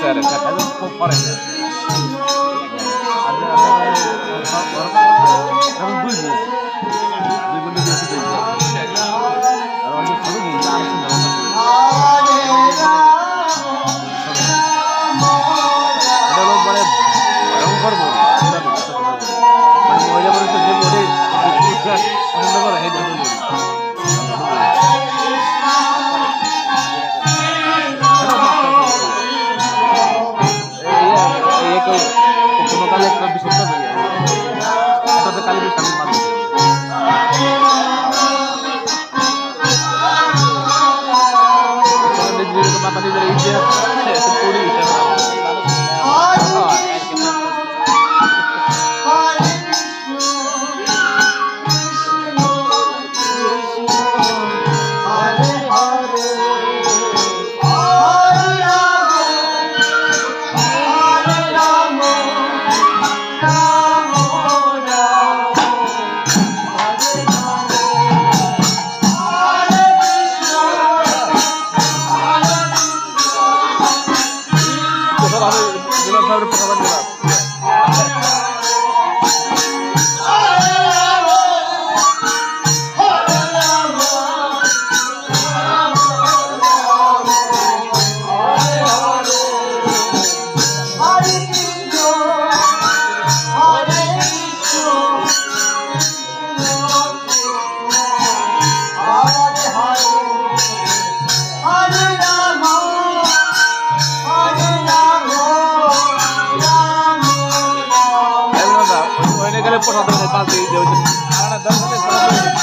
Sir sir Salve por la tarde, parte de hoy. Ahora, dame